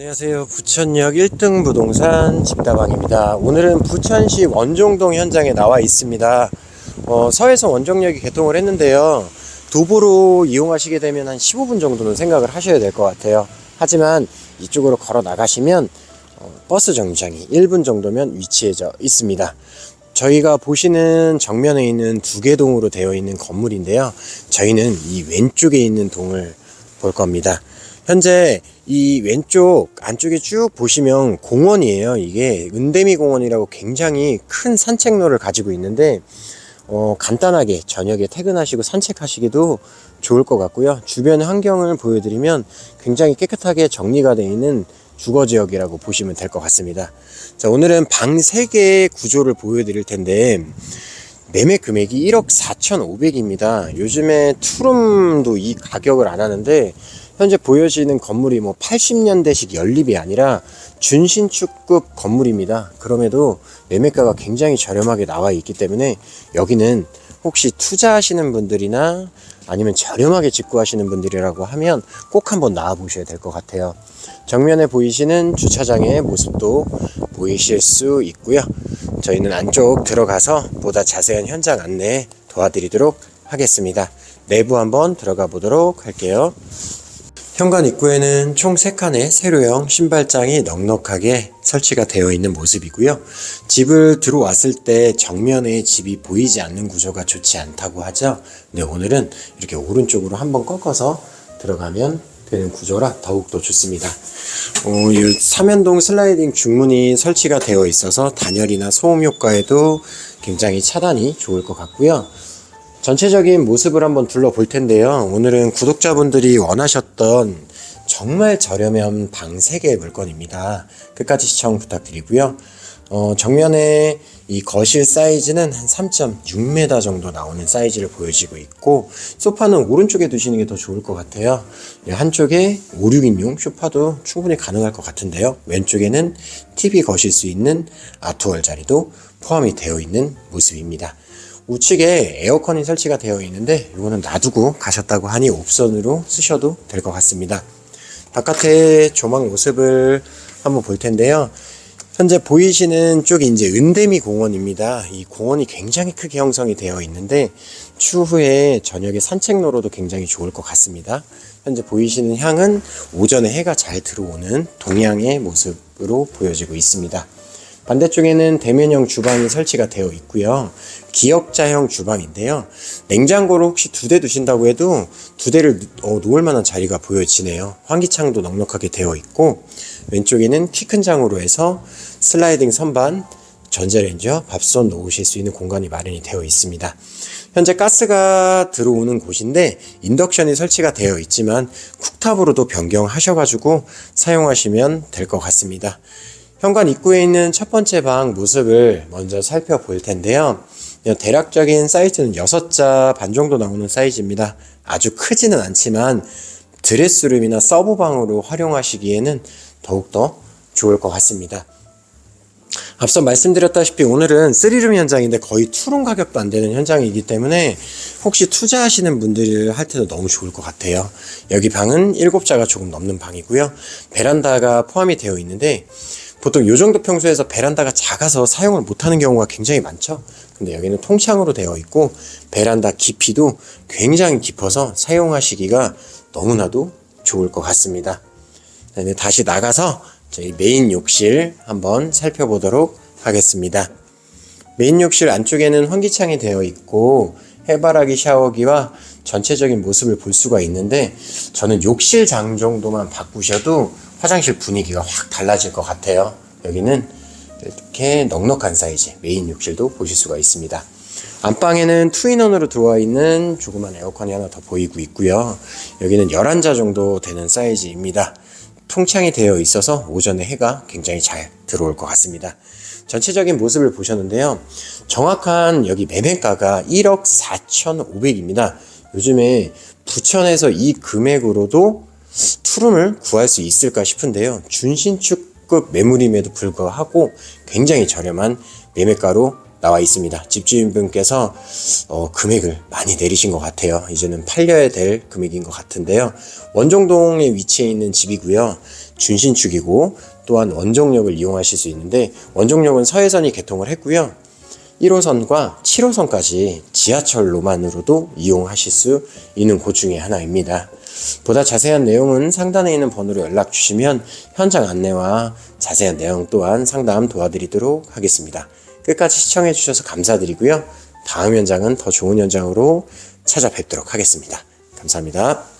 안녕하세요. 부천역 1등 부동산 집다방입니다. 오늘은 부천시 원종동 현장에 나와 있습니다. 어, 서해성 원정역이 개통을 했는데요. 도보로 이용하시게 되면 한 15분 정도는 생각을 하셔야 될 것 같아요. 하지만 이쪽으로 걸어 나가시면 어, 버스 정류장이 1분 정도면 위치해져 있습니다. 저희가 보시는 정면에 있는 두 개 동으로 되어 있는 건물인데요. 저희는 이 왼쪽에 있는 동을 볼 겁니다. 현재 이 왼쪽 안쪽에 쭉 보시면 공원이에요. 이게 은대미 공원이라고 굉장히 큰 산책로를 가지고 있는데 어, 간단하게 저녁에 퇴근하시고 산책하시기도 좋을 것 같고요. 주변 환경을 보여드리면 굉장히 깨끗하게 정리가 되어 있는 주거 지역이라고 보시면 될 것 같습니다. 자, 오늘은 방 3개의 구조를 보여드릴 텐데 매매 금액이 1억 4,500입니다. 요즘에 투룸도 이 가격을 안 하는데 현재 보여지는 건물이 뭐 80년대식 연립이 아니라 준신축급 건물입니다. 그럼에도 매매가가 굉장히 저렴하게 나와 있기 때문에 여기는 혹시 투자하시는 분들이나 아니면 저렴하게 짓고 하시는 분들이라고 하면 꼭 한번 나와 보셔야 될 것 같아요. 정면에 보이시는 주차장의 모습도 보이실 수 있고요. 저희는 안쪽 들어가서 보다 자세한 현장 안내 도와드리도록 하겠습니다. 내부 한번 들어가 보도록 할게요. 현관 입구에는 총 3칸의 세로형 신발장이 넉넉하게 설치가 되어 있는 모습이고요. 집을 들어왔을 때 정면에 집이 보이지 않는 구조가 좋지 않다고 하죠. 네, 오늘은 이렇게 오른쪽으로 한번 꺾어서 들어가면 되는 구조라 더욱더 좋습니다. 어, 이 삼연동 슬라이딩 중문이 설치가 되어 있어서 단열이나 소음 효과에도 굉장히 차단이 좋을 것 같고요. 전체적인 모습을 한번 둘러볼 텐데요. 오늘은 구독자분들이 원하셨던 정말 저렴한 방 3개의 물건입니다. 끝까지 시청 부탁드리고요. 어, 정면에 이 거실 사이즈는 한 3.6m 정도 나오는 사이즈를 보여지고 있고 소파는 오른쪽에 두시는 게 더 좋을 것 같아요. 네, 한쪽에 5, 6인용 소파도 충분히 가능할 것 같은데요. 왼쪽에는 TV 거실 수 있는 아트월 자리도 포함이 되어 있는 모습입니다. 우측에 에어컨이 설치가 되어 있는데 이거는 놔두고 가셨다고 하니 옵션으로 쓰셔도 될 것 같습니다. 바깥의 조망 모습을 한번 볼 텐데요. 현재 보이시는 쪽이 이제 은대미 공원입니다. 이 공원이 굉장히 크게 형성이 되어 있는데 추후에 저녁에 산책로로도 굉장히 좋을 것 같습니다. 현재 보이시는 향은 오전에 해가 잘 들어오는 동양의 모습으로 보여지고 있습니다. 반대쪽에는 대면형 주방이 설치가 되어 있고요. 기역자형 주방인데요. 냉장고를 혹시 두 대 두신다고 해도 두 대를 어, 놓을 만한 자리가 보여지네요. 환기창도 넉넉하게 되어 있고 왼쪽에는 키 큰 장으로 해서 슬라이딩 선반, 전자레인지와 밥솥 놓으실 수 있는 공간이 마련이 되어 있습니다. 현재 가스가 들어오는 곳인데 인덕션이 설치가 되어 있지만 쿡탑으로도 변경하셔가지고 사용하시면 될 것 같습니다. 현관 입구에 있는 첫 번째 방 모습을 먼저 살펴볼 텐데요. 대략적인 사이즈는 6자 반 정도 나오는 사이즈입니다. 아주 크지는 않지만 드레스룸이나 서브방으로 활용하시기에는 더욱더 좋을 것 같습니다. 앞서 말씀드렸다시피 오늘은 3룸 현장인데 거의 투룸 가격도 안 되는 현장이기 때문에 혹시 투자하시는 분들 할 때도 너무 좋을 것 같아요. 여기 방은 7자가 조금 넘는 방이고요. 베란다가 포함이 되어 있는데 보통 요 정도 평수에서 베란다가 작아서 사용을 못하는 경우가 굉장히 많죠. 근데 여기는 통창으로 되어 있고 베란다 깊이도 굉장히 깊어서 사용하시기가 너무나도 좋을 것 같습니다. 네, 다시 나가서 저희 메인 욕실 한번 살펴보도록 하겠습니다. 메인 욕실 안쪽에는 환기창이 되어 있고 해바라기 샤워기와 전체적인 모습을 볼 수가 있는데 저는 욕실 장 정도만 바꾸셔도 화장실 분위기가 확 달라질 것 같아요. 여기는 이렇게 넉넉한 사이즈 메인 욕실도 보실 수가 있습니다. 안방에는 투인원으로 들어와 있는 조그만 에어컨이 하나 더 보이고 있고요. 여기는 11자 정도 되는 사이즈입니다. 통창이 되어 있어서 오전에 해가 굉장히 잘 들어올 것 같습니다. 전체적인 모습을 보셨는데요. 정확한 여기 매매가가 1억 4,500입니다. 요즘에 부천에서 이 금액으로도 투룸을 구할 수 있을까 싶은데요. 준신축급 매물임에도 불구하고 굉장히 저렴한 매매가로 나와 있습니다. 집주인분께서 어, 금액을 많이 내리신 것 같아요. 이제는 팔려야 될 금액인 것 같은데요. 원종동에 위치해 있는 집이고요. 준신축이고 또한 원종역을 이용하실 수 있는데 원종역은 서해선이 개통을 했고요. 1호선과 7호선까지 지하철로만으로도 이용하실 수 있는 곳 중에 하나입니다. 보다 자세한 내용은 상단에 있는 번호로 연락 주시면 현장 안내와 자세한 내용 또한 상담 도와드리도록 하겠습니다. 끝까지 시청해 주셔서 감사드리고요. 다음 현장은 더 좋은 현장으로 찾아뵙도록 하겠습니다. 감사합니다.